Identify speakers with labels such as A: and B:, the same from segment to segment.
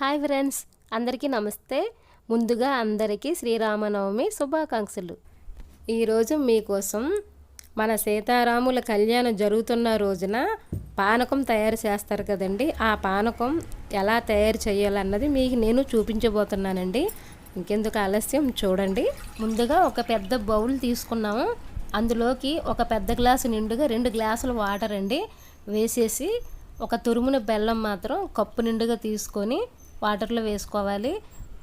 A: Hi friends అందరికీ నమస్తే. ముందుగా అందరికీ శ్రీరామనవమి శుభాకాంక్షలు. ఈరోజు మీకోసం మన సీతారాముల కళ్యాణం జరుగుతున్న రోజున పానకం తయారు చేస్తారు కదండి. ఆ పానకం ఎలా తయారు చేయాలన్నది మీకు నేను చూపించబోతున్నానండి. ఇంకెందుకు ఆలస్యం చూడండి. ముందుగా ఒక పెద్ద బౌల్ తీసుకున్నాము. అందులోకి ఒక పెద్ద గ్లాసు నిండుగా రెండు గ్లాసులు వాటర్ అండి. వేసేసి ఒక తురుమున బెల్లం మాత్రం కప్పు నిండుగా తీసుకొని వాటర్లో వేసుకోవాలి.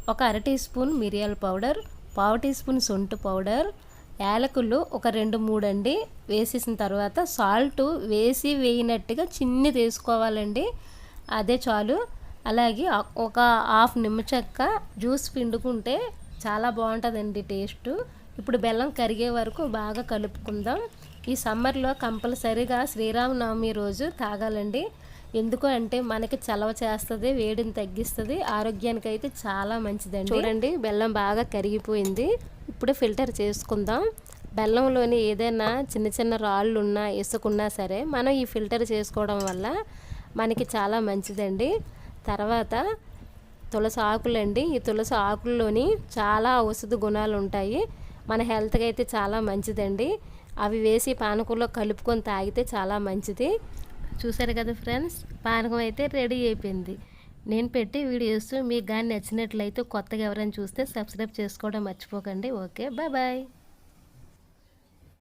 A: ఒక అర టీ స్పూన్ మిరియాల పౌడర్ పావు టీ స్పూన్ సొంటు పౌడర్ యాలకులు ఒక రెండు మూడు అండి. వేసేసిన తర్వాత సాల్ట్ వేసి వేయినట్టుగా చిన్ని తీసుకోవాలండి అదే చాలు. అలాగే ఒక హాఫ్ నిమ్మచెక్క జ్యూస్ పిండుకుంటే చాలా బాగుంటుందండి టేస్ట్. ఇప్పుడు బెల్లం కరిగే వరకు బాగా కలుపుకుందాం. ఈ సమ్మర్లో కంపల్సరీగా శ్రీరామనవమి రోజు తాగాలండి. ఎందుకు అంటే మనకి చలవ చేస్తుంది వేడిని తగ్గిస్తుంది ఆరోగ్యానికి అయితే చాలా మంచిదండి. చూడండి బెల్లం బాగా కరిగిపోయింది. ఇప్పుడు ఫిల్టర్ చేసుకుందాం. బెల్లంలోని ఏదైనా చిన్న చిన్న రాళ్ళు ఉన్నా ఇసుకున్నా సరే మనం ఈ ఫిల్టర్ చేసుకోవడం వల్ల మనకి చాలా మంచిదండి. తర్వాత తులసి ఆకులండి. ఈ తులసి ఆకుల్లోని చాలా ఔషధ గుణాలు ఉంటాయి మన హెల్త్కి అయితే చాలా మంచిదండి. అవి వేసి పానకంలో కలుపుకొని తాగితే చాలా మంచిది. చూసారు కదా ఫ్రెండ్స్? పానకం అయితే రెడీ అయిపోయింది. నేను పెట్టే వీడియోస్ మీకు కానీ నచ్చినట్లయితే కొత్తగా ఎవరైనా చూస్తే సబ్స్క్రైబ్ చేసుకోవడం మర్చిపోకండి. Okay bye bye.